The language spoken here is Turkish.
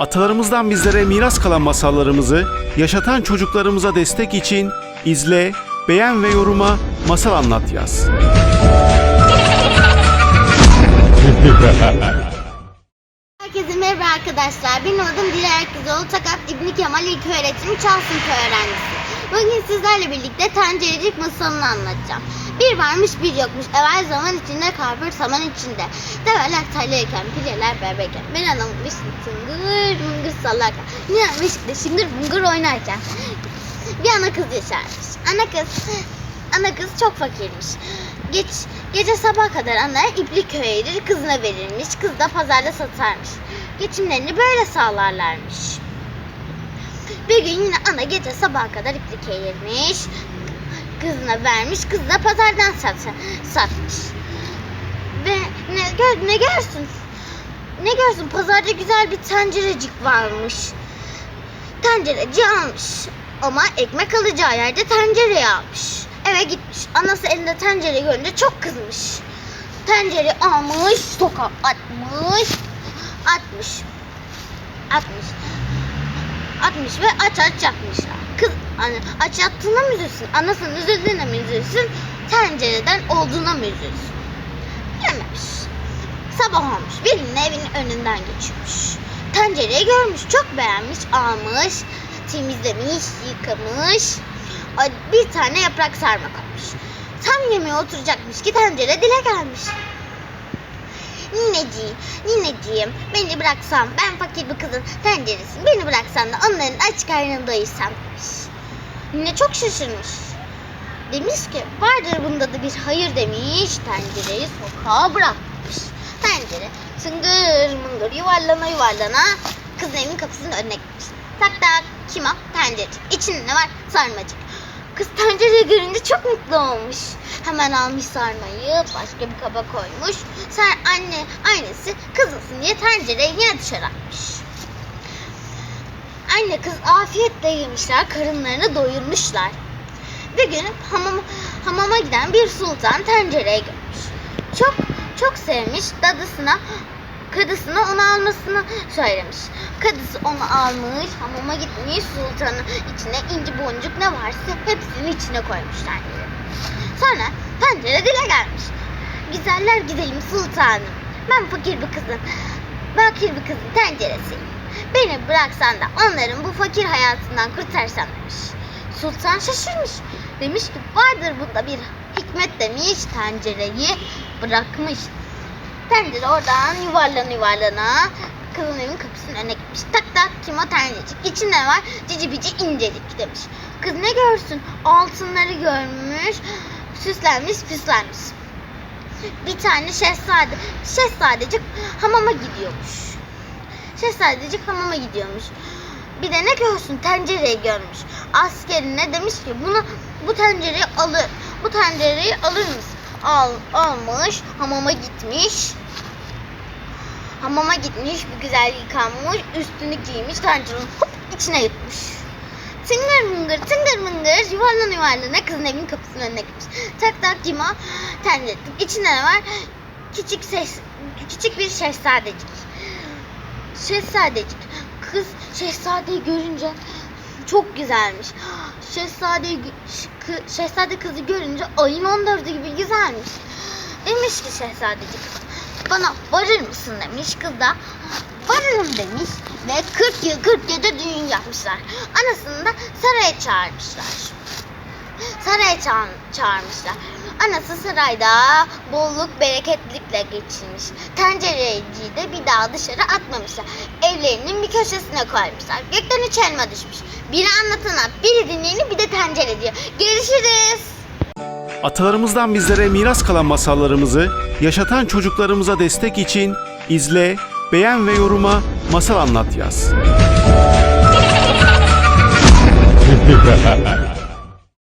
Atalarımızdan bizlere miras kalan masallarımızı yaşatan çocuklarımıza destek için izle, beğen ve yoruma masal anlat yaz. Herkese merhaba arkadaşlar. Benim adım Diler Kızoğlu Takat İbni Kemal İlköğretim Çalsınköy öğrencisi. Bugün sizlerle birlikte tencerecik masalını anlatacağım. Bir varmış bir yokmuş. Evvel zaman içinde kalbur saman içinde. Develer taylıyken, pileler bebekken. Bir anammış tıngır mıngır sallarken. Niyemiş de şıngır bıngır oynarken. Bir ana kız yaşarmış. Ana kız Ana kız çok fakirmiş. Geç, gece sabah kadar ana iplik köyedir kızına verirmiş. Kız da pazarda satarmış. Geçimlerini böyle sağlarlarmış. Bir gün yine ana gece sabah kadar iplik eğirmiş. Kızına vermiş. Kız da pazardan sat, satmış. Ve ne, gör, ne görsün? Ne görsün? Pazarda güzel bir tencerecik varmış. Tencereci almış. Ama ekmek alacağı yerde tencereyi almış. Eve gitmiş. Anası elinde tencere görünce çok kızmış. Tencere almış, sokağa atmış. Atmış. Atmış. Atmış ve aç aç yapmışlar. Kız hani aç yattığına mı üzülsün? Anasının üzüldüğüne mi üzülsün? Tencereden olduğuna mı üzülsün? Bilememiş. Sabah olmuş. Birinin evinin önünden geçiyormuş. Tencereyi görmüş. Çok beğenmiş. Almış. Temizlemiş. Yıkamış. Bir tane yaprak sarma kapmış. Tam yemeğe oturacakmış ki tencere dile gelmiş. Nineciğim, nineciğim beni bıraksan ben fakir bir kızın tenceresin. Beni bıraksan da onların aç karnını doyursam. Nine çok şaşırmış. Demiş ki vardır bunda da bir hayır demiş. Tencereyi sokağa bırakmış. Tencere tıngır mıngır yuvarlana yuvarlana kızın evinin kapısının önüne gitmiş. Tak tak kim o? Tencerecik. İçinde ne var? Sarmacık. Kız tencereyi görünce çok mutlu olmuş. Hemen almış sarmayı başka bir kaba koymuş. Sen anne annesi kızılsın diye tencereyi yine dışarı atmış. Anne kız afiyetle yemişler, karınlarını doyurmuşlar. Bir gün hamam, hamama giden bir sultan tencereyi görmüş. Çok çok sevmiş, dadısına kadısına onu almasını söylemiş. Kadısı onu almış, hamama gitmiş, sultanın içine inci boncuk ne varsa hepsini içine koymuş tencere. Sonra tencere dile gelmiş. Güzeller gidelim sultanım. Ben fakir bir kızım. Fakir bir kızın tenceresiyim. Beni bıraksan da onların bu fakir hayatından kurtarsan demiş. Sultan şaşırmış. Demiş ki vardır bunda bir hikmet demiş tencereyi bırakmış. Tencere oradan yuvarlana yuvarlana kızın evin kapısının önüne gitmiş. Tak tak kim o tencerecik? İçinde var? Cici bici incecik demiş. Kız ne görsün? Altınları görmüş. Süslenmiş püslenmiş. Bir tane şehzade, şehzadecik hamama gidiyormuş. Şehzadecik hamama gidiyormuş. Bir de ne görsün? Tencereyi görmüş. Askerine demiş ki bunu bu tencereyi alır. Bu tencereyi alır mısın? Al, almış. Hamama gitmiş. Hamama gitmiş. Bir güzel yıkanmış. Üstünü giymiş. Tencerenin hop içine yutmuş. Tıngır mıngır tıngır mıngır yuvarlana yuvarlana kızın evinin kapısının önüne gitmiş. Tak tak cima tencere. İçinde ne var? Küçük ses, küçük bir şehzadecik. Şehzadecik. Kız şehzadeyi görünce çok güzelmiş. Şehzade, şehzade kızı görünce ayın 14'ü gibi güzelmiş. Demiş ki şehzadecik bana varır mısın demiş kız da varırım demiş ve 40 yıl 40 gece düğün yapmışlar. Anasını da saraya çağırmışlar. Saraya ça- çağırmışlar. Anası sarayda bolluk bereketlikle geçirmiş. Tencereciyi de bir daha dışarı atmamışlar. Evlerinin bir köşesine koymuşlar. Gökten üç elma düşmüş. Biri anlatana, biri dinleyeni, bir de tencere diyor. Görüşürüz. Atalarımızdan bizlere miras kalan masallarımızı yaşatan çocuklarımıza destek için izle, beğen ve yoruma masal anlat yaz.